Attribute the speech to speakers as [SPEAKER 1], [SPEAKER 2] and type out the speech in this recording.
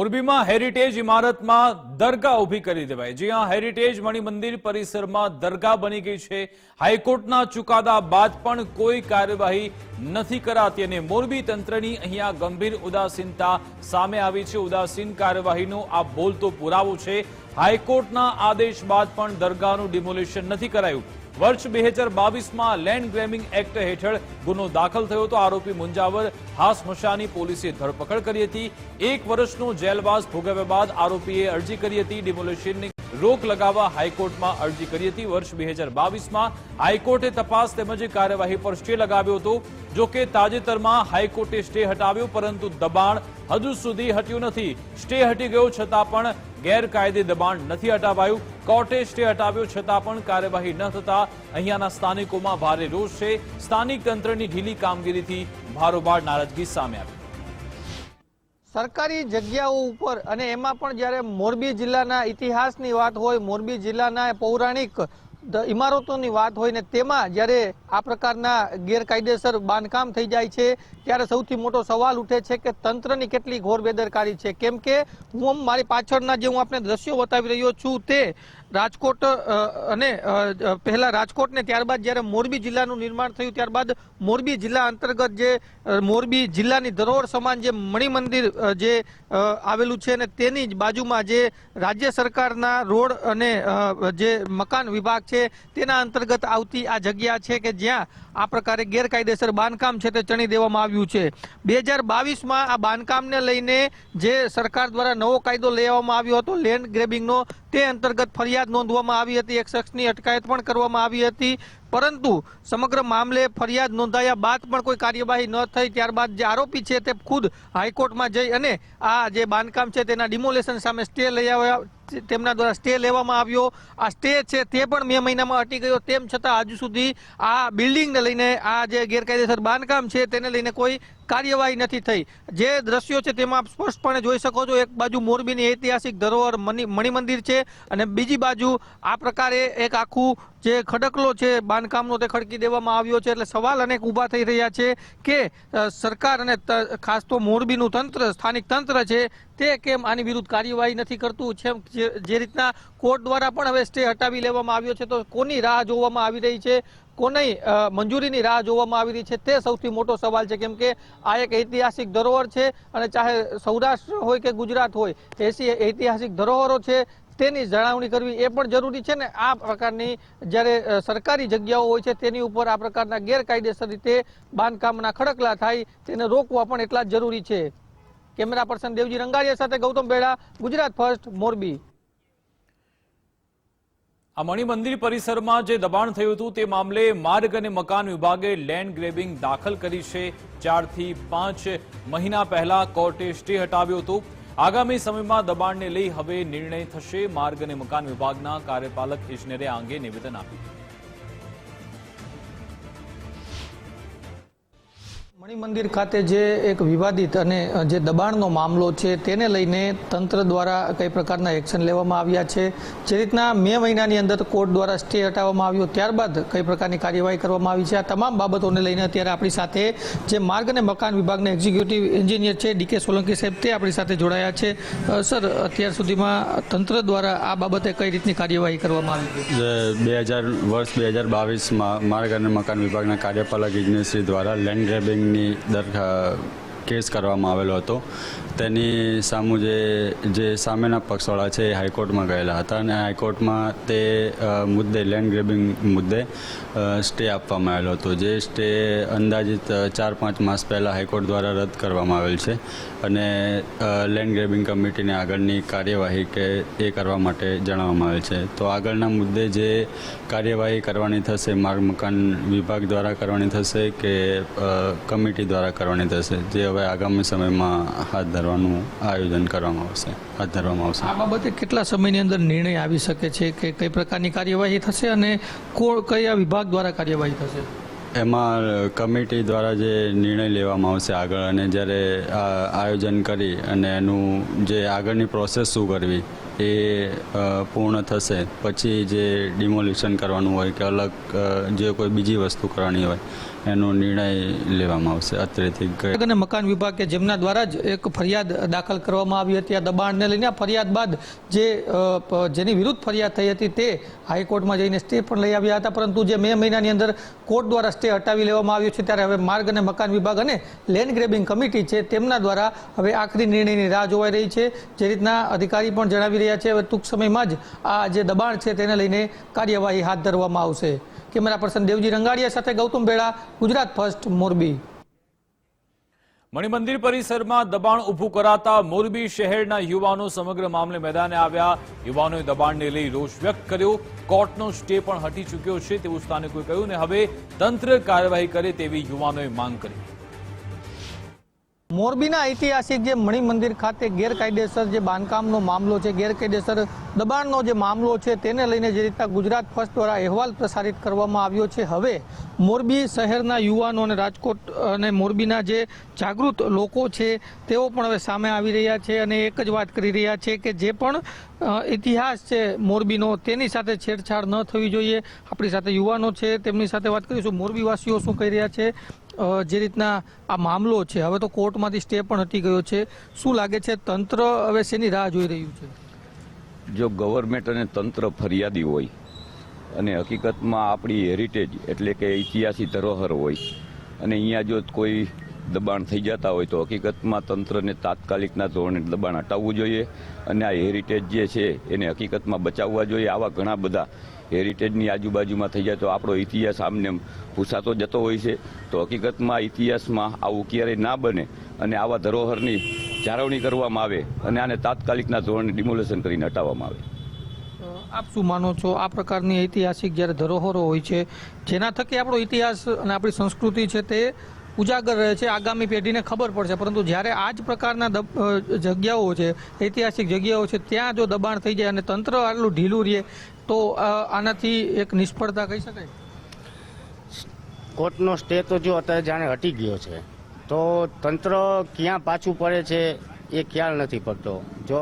[SPEAKER 1] મોરબીમાં હેરિટેજ ઇમારતમાં દરગાહ ઊભી કરી દેવાય જ્યાં હેરિટેજ મણિમંદિર પરિસરમાં દરગાહ બની ગઈ છે. હાઈકોર્ટના ચુકાદા બાદ પણ કોઈ કાર્યવાહી નથી કરાતી અને મોરબી તંત્રની અહીંયા ગંભીર ઉદાસીનતા સામે આવી છે. ઉદાસીન કાર્યવાહીનો આ બોલતો પુરાવો છે. હાઈકોર્ટના આદેશ બાદ પણ દરગાહનું ડિમોલિશન નથી કરાયું. વર્ષ બે હજાર બાવીસમાં લેન્ડ ગ્રેમિંગ એક્ટ હેઠળ ગુનો દાખલ થયો હતો. આરોપી મુંજાવર હાસ મશાની પોલીસે ધરપકડ કરી હતી. એક વર્ષનો જેલવાસ ભોગવ્યા બાદ આરોપીએ અરજી કરી હતી. ડિમોલિશનની રોક લગાવવા હાઈકોર્ટમાં અરજી કરી હતી. વર્ષ બે હજાર બાવીસમાં હાઈકોર્ટે તપાસ તેમજ કાર્યવાહી પર સ્ટે લગાવ્યો હતો. જો કે તાજેતરમાં હાઈકોર્ટે સ્ટે હટાવ્યો, પરંતુ દબાણ હજુ સુધી હટ્યું નથી. સ્ટે હટી ગયો છતાં પણ ગેરકાયદે દબાણ નથી હટાવાયું. કોર્ટે સ્ટે હટાવ્યો છતાં પણ કાર્યવાહી ન થતા અહીંયાના સ્થાનિકોમાં ભારે રોષ છે. સ્થાનિક તંત્રની ઢીલી કામગીરીથી ભારોભાર નારાજગી સામે આવી.
[SPEAKER 2] સરકારી જગ્યાઓ ઉપર અને એમાં પણ જ્યારે મોરબી જિલ્લાના ઇતિહાસની વાત હોય, મોરબી જિલ્લાના પૌરાણિક ઇમારતોની વાત હોય ને તેમાં જ્યારે આ પ્રકારના ગેરકાયદેસર બાંધકામ થઈ જાય છે, ત્યારે સૌથી મોટો સવાલ ઉઠે છે કે તંત્રની કેટલી ઘોર બેદરકારી છે. કેમ કે હું મારી પાછળના જે હું આપને દ્રશ્યો બતાવી રહ્યો છું તે રાજકોટ અને પહેલા રાજકોટ ને ત્યારબાદ જ્યારે મોરબી જિલ્લાનું નિર્માણ થયું, ત્યારબાદ મોરબી જિલ્લા અંતર્ગત જે મોરબી જિલ્લાની ધરોહર સમાન જે મણિમંદિર જે આવેલું છે અને તેની જ બાજુમાં જે રાજ્ય સરકારના રોડ અને જે મકાન વિભાગ છે, તેના અંતર્ગત આવતી આ જગ્યા છે કે જ્યાં આ પ્રકારે ગેરકાયદેસર બાંધકામ છે તે ચણી દેવામાં આવ્યું છે. બે હજાર બાવીસમાં આ બાંધકામને લઈને જે સરકાર દ્વારા નવો કાયદો લેવામાં આવ્યો હતો, લેન્ડ ગ્રેબિંગનો, તે અંતર્ગત ફરિયાદ નોંધવામાં આવી હતી. એક શખ્સની અટકાયત પણ કરવામાં આવી હતી. પરંતુ સમગ્ર મામલે ફરિયાદ નોંધાયા બાદ પણ કોઈ કાર્યવાહી ન થઈ. ત્યારબાદ જે આરોપી છે તે ખુદ હાઈકોર્ટમાં જઈ અને આ જે બાંધકામ છે તેના ડિમોલેશન સામે સ્ટે લઈ આવ્યા, તેમના દ્વારા સ્ટે લેવામાં આવ્યો. આ સ્ટે છે તે પણ મે મહિનામાં હટી ગયો. તેમ છતાં હજુ સુધી આ બિલ્ડિંગને લઈને, આ જે ગેરકાયદેસર બાંધકામ છે તેને લઈને કોઈ કાર્યવાહી નથી થઈ. જે દ્રશ્યો છે તેમાં આપ સ્પષ્ટપણે જોઈ શકો છો. એક બાજુ મોરબીની ઐતિહાસિક ધરોહર મણિ મંદિર છે અને બીજી બાજુ આ પ્રકારે એક આખું જે ખડકલો છે બાંધકામનો તે ખડકી દેવામાં આવ્યો છે એટલે સવાલ અનેક ઊભા થઈ રહ્યા છે કે સરકાર અને ખાસ તો મોરબીનું તંત્ર, સ્થાનિક તંત્ર છે, તે કેમ આની વિરુદ્ધ કાર્યવાહી નથી કરતું? છે જે રીતના કોર્ટ દ્વારા પણ હવે સ્ટે હટાવી લેવામાં આવ્યો છે, તો કોની રાહ જોવામાં આવી રહી છે? કોની મંજૂરીની રાહ જોવામાં આવી રહી છે? તે સૌથી મોટો સવાલ છે, કેમ કે આ એક ઐતિહાસિક ધરોહર છે અને ચાહે સૌરાષ્ટ્ર હોય કે ગુજરાત હોય, એસી ઐતિહાસિક ધરોહરો છે તેની જાળવણી કરવી એ પણ જરૂરી છે ને આ પ્રકારની જ્યારે સરકારી જગ્યાઓ હોય છે તેની ઉપર આ પ્રકારના ગેરકાયદેસર રીતે બાંધકામના ખડકલા થાય તેને રોકવા પણ એટલા જ જરૂરી છે. કેમેરા પર્સન દેવજી રંગારિયા સાથે ગૌતમ બેડા, ગુજરાત ફર્સ્ટ, મોરબી.
[SPEAKER 1] આ મણિમંદિર પરિસરમાં જે દબાણ થયું હતું તે મામલે માર્ગ અને મકાન વિભાગે લેન્ડ ગ્રેબિંગ દાખલ કરી છે. ચારથી પાંચ મહિના પહેલા કોર્ટે સ્ટે હટાવ્યું હતો. આગામી સમયમાં દબાણને લઈ હવે નિર્ણય થશે. માર્ગ અને મકાન વિભાગના કાર્યપાલક ઇજનેરે આ અંગે નિવેદન આપ્યું.
[SPEAKER 2] મણિમંદિર ખાતે જે એક વિવાદિત અને જે દબાણનો મામલો છે તેને લઈને તંત્ર દ્વારા કઈ પ્રકારના એક્શન લેવામાં આવ્યા છે? જે રીતના મે મહિનાની અંદર કોર્ટ દ્વારા સ્ટે હટાવવામાં આવ્યો, ત્યારબાદ કઈ પ્રકારની કાર્યવાહી કરવામાં આવી છે? આ તમામ બાબતોને લઈને અત્યારે આપણી સાથે જે માર્ગ અને મકાન વિભાગના એક્ઝિક્યુટિવ એન્જિનિયર છે ડીકે સોલંકી સાહેબ, તે આપણી સાથે જોડાયા છે. સર, અત્યાર સુધીમાં તંત્ર દ્વારા આ બાબતે કઈ રીતની કાર્યવાહી કરવામાં આવી
[SPEAKER 3] બે હજાર, વર્ષ બે હજાર બાવીસમાં માર્ગ અને મકાન વિભાગના કાર્યપાલક ઇજનેરશ્રી દ્વારા લેન્ડ ગ્રેબિંગની દરખા કેસ કરવામાં આવેલો હતો. તેની સામું જે જે સામેના પક્ષવાળા છે એ હાઈકોર્ટમાં ગયેલા હતા અને હાઈકોર્ટમાં તે મુદ્દે લેન્ડ ગ્રેબિંગ મુદ્દે સ્ટે આપવામાં આવેલો હતો. જે સ્ટે અંદાજિત ચાર પાંચ માસ પહેલાં હાઈકોર્ટ દ્વારા રદ કરવામાં આવેલ છે અને લેન્ડ ગ્રેબિંગ કમિટીને આગળની કાર્યવાહી કે, એ કરવા માટે જણાવવામાં આવેલ છે. તો આગળના મુદ્દે જે કાર્યવાહી કરવાની થશે, માર્ગ મકાન વિભાગ દ્વારા કરવાની થશે કે કમિટી દ્વારા કરવાની થશે, જે હવે આગામી સમયમાં હાથ ધરવાનું આયોજન કરવામાં આવશે. હાથ ધરવામાં આવશે.
[SPEAKER 2] આ બાબતે કેટલા સમયની અંદર નિર્ણય આવી શકે છે? કે કઈ પ્રકારની કાર્યવાહી થશે અને કો- કયા વિભાગ દ્વારા કાર્યવાહી થશે?
[SPEAKER 3] એમાં કમિટી દ્વારા જે નિર્ણય લેવામાં આવશે આગળ અને જ્યારે આયોજન કરી અને એનું જે આગળની પ્રોસેસ શું કરવી એ પૂર્ણ થશે. પછી જે ડિમોલિશન કરવાનું હોય કે અલગ જે કોઈ બીજી વસ્તુ કરવાની હોય, એનો નિર્ણય લેવામાં આવશે. અત્રેથી
[SPEAKER 2] અને મકાન વિભાગ કે જેમના દ્વારા જ એક ફરિયાદ દાખલ કરવામાં આવી હતી આ દબાણને લઈને. આ ફરિયાદ બાદ જે જેની વિરુદ્ધ ફરિયાદ થઈ હતી તે હાઈકોર્ટમાં જઈને સ્ટે પણ લઈ આવ્યા હતા. પરંતુ જે મે મહિનાની અંદર કોર્ટ દ્વારા સ્ટે હટાવી લેવામાં આવ્યો છે, ત્યારે હવે માર્ગ અને મકાન વિભાગ અને લેન્ડ ગ્રેબિંગ કમિટી છે, તેમના દ્વારા હવે આખરી નિર્ણયની રાહ જોવાઈ રહી છે. જે રીતના અધિકારી પણ જણાવી રહ્યા છે. હવે ટૂંક સમયમાં જ આ જે દબાણ છે તેને લઈને કાર્યવાહી હાથ ધરવામાં આવશે. કેમેરા પર્સન દેવજી રંગાડિયા સાથે ગૌતમ ભેળા, ગુજરાત ફર્સ્ટ, મોરબી.
[SPEAKER 1] મણિમંદિર પરિસરમાં દબાણ ઊભું કરાતા મોરબી શહેરના યુવાનો સમગ્ર મામલે મેદાને આવ્યા. યુવાનોએ દબાણને લઈ રોષ વ્યક્ત કર્યો. કોર્ટનો સ્ટે પણ હટી ચૂક્યો છે તેવું સ્થાનિકોએ કહ્યું ને હવે તંત્ર કાર્યવાહી કરે તેવી યુવાનોએ માંગ કરી.
[SPEAKER 2] મોરબીના ઐતિહાસિક જે મણિમંદિર ખાતે ગેરકાયદેસર જે બાંધકામનો મામલો છે, ગેરકાયદેસર દબાણનો જે મામલો છે, તેને લઈને જે રીતના ગુજરાત ફર્સ્ટ દ્વારા અહેવાલ પ્રસારિત કરવામાં આવ્યો છે. હવે મોરબી શહેરના યુવાનો અને રાજકોટ અને મોરબીના જે જાગૃત લોકો છે, તેઓ પણ હવે સામે આવી રહ્યા છે અને એક જ વાત કરી રહ્યા છે કે જે પણ ઇતિહાસ છે મોરબીનો, તેની સાથે છેડછાડ ન થવી જોઈએ. આપણી સાથે યુવાનો છે, તેમની સાથે વાત કરીશું. મોરબીવાસીઓ શું કહી રહ્યા છે? જે રીતના આ મામલો છે, હવે તો કોર્ટમાંથી સ્ટે પણ હટી ગયો છે. શું લાગે છે, તંત્ર હવે શેની રાહ જોઈ રહ્યું છે?
[SPEAKER 4] જો ગવર્મેન્ટ અને તંત્ર ફરિયાદી હોય, અને હકીકતમાં આપણી હેરિટેજ એટલે કે ઇતિહાસી ધરોહર હોય, અને અહીંયા જો કોઈ દબાણ થઈ જતા હોય તો હકીકતમાં તંત્રને તાત્કાલિકના ધોરણે દબાણ હટાવવું જોઈએ અને આ હેરિટેજ જે છે એને હકીકતમાં બચાવવા જોઈએ. આવા ઘણા બધા હેરિટેજની આજુબાજુમાં થઈ જાય તો આપણો ઇતિહાસ આમને આમ ભૂસાતો જતો હોય છે. તો હકીકતમાં ઇતિહાસમાં આવું ક્યારેય ના બને અને આવા ધરોહરની જાળવણી કરવામાં આવે અને આને તાત્કાલિકના ધોરણે ડિમોલેશન કરીને હટાવવામાં આવે.
[SPEAKER 2] આપ શું માનો છો? આ પ્રકારની ઐતિહાસિક જ્યારે ધરોહરો હોય છે, જેના થકી આપણો ઇતિહાસ અને આપણી સંસ્કૃતિ છે તે ઉજાગર રહે છે આગામી પેઢીને ખબર પડશે. પરંતુ જ્યારે આ જ પ્રકારના જગ્યાઓ છે, ઐતિહાસિક જગ્યાઓ છે, ત્યાં જો દબાણ થઈ જાય અને તંત્ર આટલું ઢીલું રહે, તો આનાથી એક નિષ્ફળતા કહી શકાય?
[SPEAKER 5] કોર્ટનો સ્ટે તો જો અત્યારે જાણે હટી ગયો છે, તો તંત્ર ક્યાં પાછું પડે છે એ ખ્યાલ નથી પડતો. જો